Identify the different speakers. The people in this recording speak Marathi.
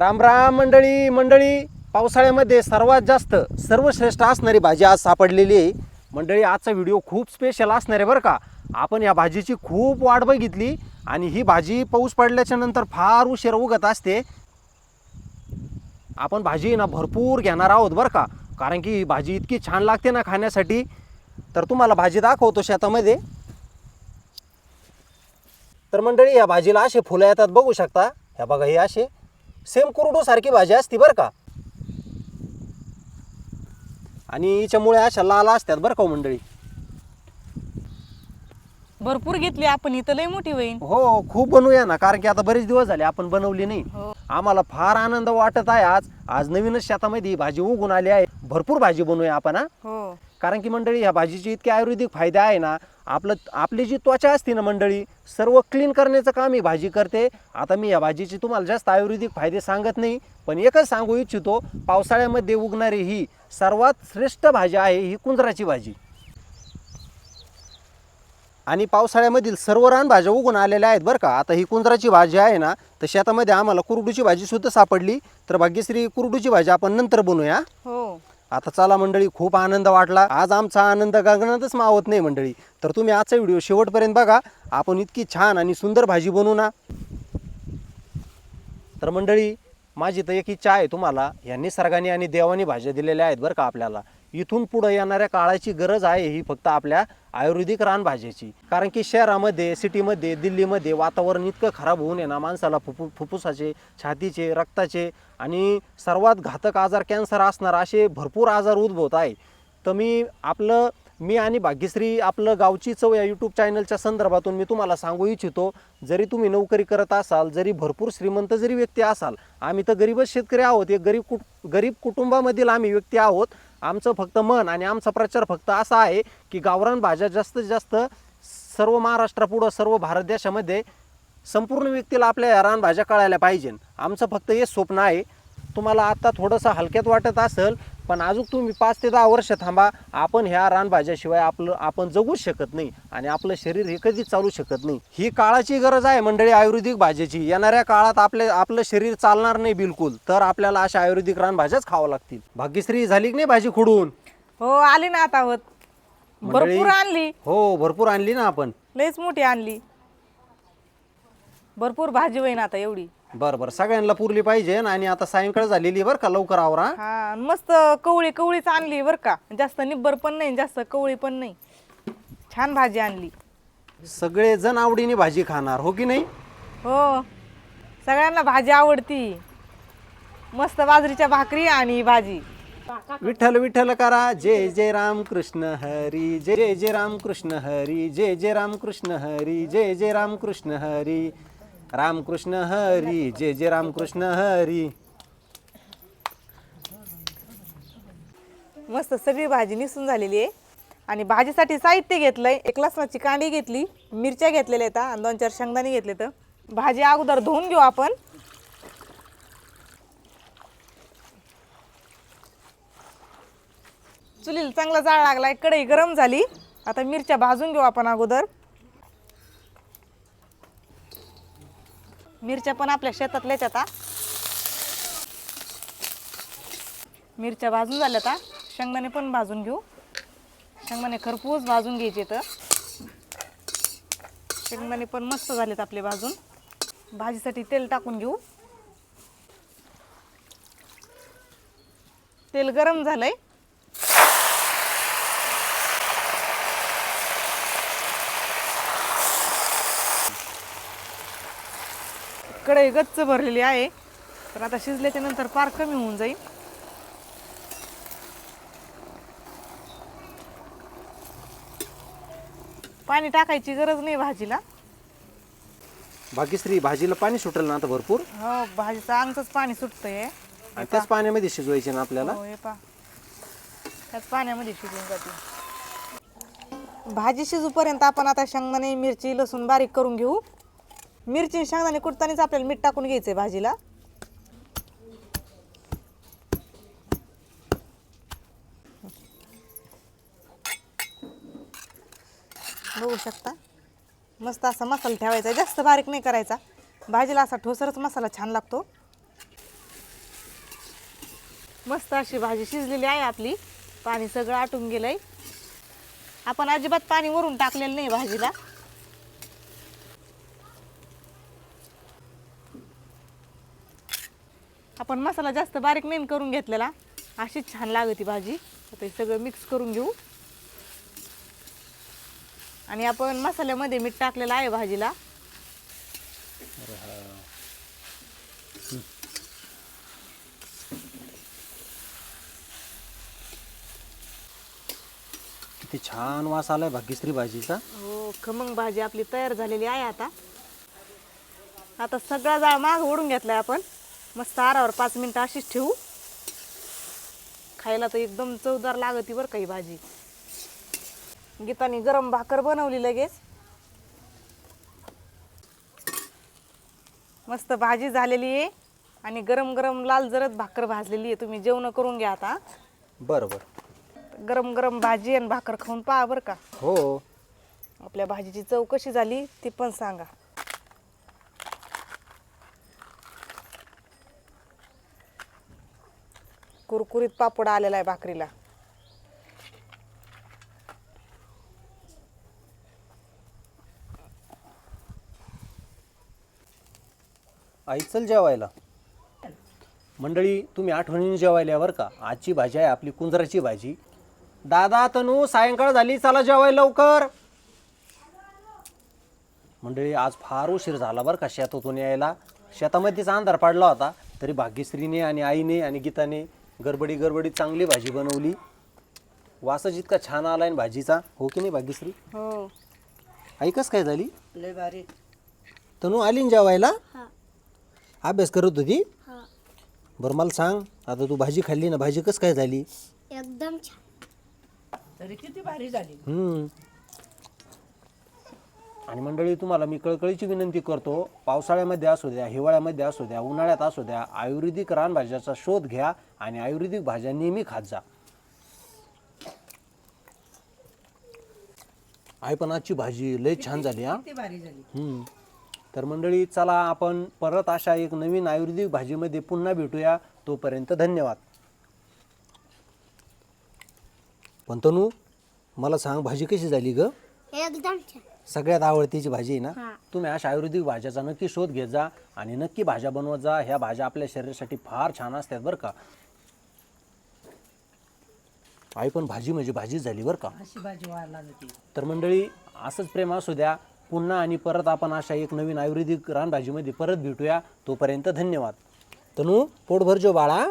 Speaker 1: राम राम मंडळी मंडळी. पावसाळ्यामध्ये सर्वात जास्त सर्वश्रेष्ठ असणारी भाजी आज सापडलेली आहे. मंडळी आजचा व्हिडिओ खूप स्पेशल असणार आहे बरं का. आपण या भाजीची खूप वाट बघितली आणि ही भाजी पाऊस पडल्याच्या नंतर फार उशीर उगत असते. आपण भाजी ना भरपूर घेणार आहोत बरं का. कारण की ही भाजी इतकी छान लागते ना खाण्यासाठी. तर तुम्हाला भाजी दाखवतो शेतामध्ये. तर मंडळी या भाजीला असे फुलं येतात बघू शकता. ह्या बघा हे असे. सेम कुरडू सारखी भाजी असती बरं का? आणि हिच्यामुळे अशा लाल असतात बरं का हो मंडळी?
Speaker 2: भरपूर घेतली आपण इथं लय मोठी होईन
Speaker 1: हो खूप बनवूया ना कारण की आता बरेच दिवस झाले आपण बनवली नाही.
Speaker 2: हो.
Speaker 1: आम्हाला फार आनंद वाटत आहे आज. आज नवीनच शेतामध्ये ही भाजी उगून आली आहे. भरपूर भाजी बनवूया आपण हा.
Speaker 2: हो.
Speaker 1: कारण की मंडळी ह्या भाजीचे इतके आयुर्वेदिक फायदे आहे ना आपलं आपली जी त्वचा असते ना मंडळी सर्व क्लीन करण्याचं काम ही भाजी करते. आता मी या भाजीचे तुम्हाला जास्त आयुर्वेदिक फायदे सांगत नाही पण एकच सांगू इच्छितो पावसाळ्यामध्ये उगणारी ही सर्वात श्रेष्ठ भाजी आहे ही कुंजराची भाजी. आणि पावसाळ्यामधील सर्व रानभाज्या उगून आलेल्या आहेत बरं का. आता ही कुंजराची भाजी आहे ना तर शेतामध्ये आम्हाला कुरडूची भाजी सुद्धा सापडली. तर भाग्यश्री कुरडूची भाजी आपण नंतर बनवूया.
Speaker 2: हो.
Speaker 1: आता चला मंडळी खूप आनंद वाटला. आज आमचा आनंद गगनातच मावत नाही मंडळी. तर तुम्ही आजचा व्हिडिओ शेवटपर्यंत बघा. आपण इतकी छान आणि सुंदर भाजी बनवू ना. तर मंडळी माझी तर एक इच्छा आहे तुम्हाला. या निसर्गाने आणि देवाने भाज्या दिलेल्या आहेत बरं का आपल्याला. इथून पुढं येणाऱ्या काळाची गरज आहे ही फक्त आपल्या आयुर्वेदिक रानभाज्याची. कारण की शहरामध्ये सिटीमध्ये दिल्लीमध्ये वातावरण इतकं खराब होऊन आहे ना माणसाला फुफु फुफ्फुसाचे छातीचे रक्ताचे आणि सर्वात घातक आजार कॅन्सर असणार असे भरपूर आजार उद्भवत आहे. तर मी आपलं मी आणि भाग्यश्री आपलं गावची चव या यूट्यूब चॅनलच्या संदर्भातून मी तुम्हाला सांगू इच्छितो जरी तुम्ही नोकरी करत असाल जरी भरपूर श्रीमंत जरी व्यक्ती असाल आम्ही तर गरीबच शेतकरी आहोत. एक गरीब कुट गरीब कुटुंबामधील आम्ही व्यक्ती आहोत. आमचं फक्त मन आणि आमचा प्रचार फक्त असा आहे की गावरान भाज्या जास्तीत जास्त सर्व महाराष्ट्रापुढं सर्व भारत देशामध्ये संपूर्ण व्यक्तीला आपल्या या रानभाज्या कळायला पाहिजे. आमचं फक्त हे स्वप्न आहे. तुम्हाला आता थोडंसं हलक्यात वाटत असेल पण अजून तुम्ही पाच ते दहा वर्ष थांबा आपण ह्या रानभाज्याशिवाय आपलं आपण जगूच शकत नाही आणि आपलं शरीर हे कधीच चालू शकत नाही. ही काळाची गरज आहे मंडळी आयुर्वेदिक भाज्याची. येणाऱ्या काळात आपले आपलं शरीर चालणार नाही बिलकुल तर आपल्याला अशा आयुर्वेदिक रानभाज्याच खावं लागतील. भाग्यश्री झाली की नाही भाजी खुडून?
Speaker 2: हो आली ना आता होत
Speaker 1: मंडळी-
Speaker 2: भरपूर आणली.
Speaker 1: हो भरपूर आणली ना आपण.
Speaker 2: लयच मोठी आणली. भरपूर भाजी होईन आता एवढी.
Speaker 1: बरं बरं. सगळ्यांना पुरली पाहिजे आणि आता सायंकाळ झालेली बरं का लवकर आवरा.
Speaker 2: हा मस्त कवळी कवळीच आणली बरं का. जास्त निब्बर पण नाही जास्त कवळी पण नाही. छान भाजी आणली.
Speaker 1: सगळे जण आवडीने भाजी खाणार हो की नाही?
Speaker 2: हो. सगळ्यांना भाजी आवडती. मस्त बाजरीच्या भाकरी आणि भाजी.
Speaker 1: विठ्ठल विठ्ठल करा. जय जय राम कृष्ण हरी. जय जय जय राम कृष्ण हरी. जय जय राम कृष्ण हरी. जय जय राम कृष्ण हरी. रामकृष्ण हरी जे जे रामकृष्ण हरी.
Speaker 2: मस्त सगळी भाजी निसून झालेली आहे. आणि भाजीसाठी साहित्य घेतलंय एक लसणाची कांडी घेतली मिरच्या घेतलेल्या आहेत आणि दोन चार शेंगदाणे घेतले तर भाजी अगोदर धुवून घेऊ आपण. चुलीला चांगला जाळ लागलाय कढई गरम झाली. आता मिरच्या भाजून घेऊ आपण अगोदर. मिरच्या पण आपल्या शेतातल्याच आता मिरच्या भाजून झाल्या आता शेंगदाणे पण भाजून घेऊ. शेंगदाणे खरपूस भाजून घ्यायचे तर शेंगदाणे पण मस्त झालेत आपले भाजून. भाजीसाठी तेल टाकून घेऊ. तेल गरम झालंय. कढई गच्च भरलेली आहे. तर आता शिजल्याच्या नंतर फार कमी होऊन जाईल. पाणी टाकायची गरज नाही भाजीला.
Speaker 1: भाग्यश्री भाजीला पाणी सुटेल ना आता भरपूर?
Speaker 2: हो भाजीचं अंगच पाणी सुटतंय.
Speaker 1: आणि त्याच पाण्यामध्ये शिजवायचे ना आपल्याला?
Speaker 2: हो हे त्याच पाण्यामध्ये शिजून जाते. भाजी शिजूपर्यंत आपण आता शेंगदाणे मिरची लसूण बारीक करून घेऊ. मिरची शेंगदाणे कुटतानाच आपल्याला मीठ टाकून घ्यायचं आहे भाजीला. बघू शकता. मस्त असा मसाला ठेवायचा जास्त बारीक नाही करायचा. भाजीला असा ठोसरच मसाला छान लागतो. मस्त अशी भाजी शिजलेली आहे आपली. पाणी सगळं आटून गेलंय. आपण अजिबात पाणी वरून टाकलेलं नाही भाजीला. आपण मसाला जास्त बारीक नाही करून घेतलेला. अशीच छान लागते भाजी. आता हे सगळं मिक्स करून घेऊ. आणि आपण मसाल्यामध्ये मीठ टाकलेलं आहे भाजीला.
Speaker 1: किती छान वास आलाय भाग्यश्री भाजीचा.
Speaker 2: हो खमंग भाजी आपली तयार झालेली आहे आता. आता सगळा जाळ माग ओढून घेतलाय आपण. मस्त आरावर पाच मिनिटं अशीच ठेवू. खायला तर एकदम चवदार लागती बरं का ही भाजी. गीतानी गरम भाकर बनवली लगेच. मस्त भाजी झालेली आहे आणि गरम गरम लाल जरद भाकर भाजलेली आहे. तुम्ही जेवण करून घ्या आता.
Speaker 1: बरं बरं.
Speaker 2: गरम गरम भाजी आणि भाकर खाऊन पहा बरं का.
Speaker 1: हो.
Speaker 2: आपल्या भाजीची चव कशी झाली ती पण सांगा. कुरकुरीत पापड आलेला आहे भाकरीला.
Speaker 1: आई चल जेवायला. मंडळी तुम्ही आठवणीने जेवायला बरं का? आजची भाजी आहे आपली कुंजराची भाजी. दादा तनू सायंकाळ झाली चला जेवायला लवकर. मंडळी आज फार उशीर झाला बरं का शेतातून यायला. शेतामध्येच अंधार पाडला होता तरी भाग्यश्रीने आणि आईने आणि गीताने गडबडी गडबडी चांगली भाजी बनवली. वासच इतका छान आलाय ना भाजीचा. हो की नाही भाग्यश्री?
Speaker 2: हो.
Speaker 1: ऐकच काय झाली?
Speaker 3: लय भारी.
Speaker 1: तनू आली ना जेवायला?
Speaker 3: हा.
Speaker 1: अभ्यास करत होती?
Speaker 3: हा.
Speaker 1: बरं मला सांग आता तू भाजी खाल्ली ना भाजी कसं काय झाली?
Speaker 3: एकदम छान. तरी किती भारी झाली.
Speaker 1: हम्म. आणि मंडळी तुम्हाला मी कळकळीची विनंती करतो पावसाळ्यामध्ये असू द्या हिवाळ्यामध्ये असू द्या उन्हाळ्यात असू द्या आयुर्वेदिक रानभाज्याचा शोध घ्या. आणि आयुर्वेदिक भाज्या नेहमी खात जा. आई पण आजची भाजी लय छान झाली हा?
Speaker 3: किती भारी झाली.
Speaker 1: हम्म. तर मंडळी चला आपण परत अशा एक नवीन आयुर्वेदिक भाजीमध्ये पुन्हा भेटूया. तोपर्यंत धन्यवाद. पण तनू मला सांग भाजी कशी झाली ग?
Speaker 3: एकदम छान.
Speaker 1: सगळ्यात आवडतीची भाजी आहे ना?
Speaker 3: हा.
Speaker 1: तुम्ही अशा आयुर्वेदिक भाज्याचा नक्की शोध घेत जा आणि नक्की भाज्या बनवत जा. ह्या भाज्या आपल्या शरीरासाठी फार छान असतात बरं का. आई पण भाजी म्हणजे भाजीच झाली बरं का?
Speaker 3: अशी भाजी व्हायला होती
Speaker 1: तर मंडळी असंच प्रेम असू द्या. पुन्हा आणि परत आपण अशा एक नवीन आयुर्वेदिक रानभाजीमध्ये परत भेटूया. तोपर्यंत धन्यवाद. तनू पोट भरजो बाळा.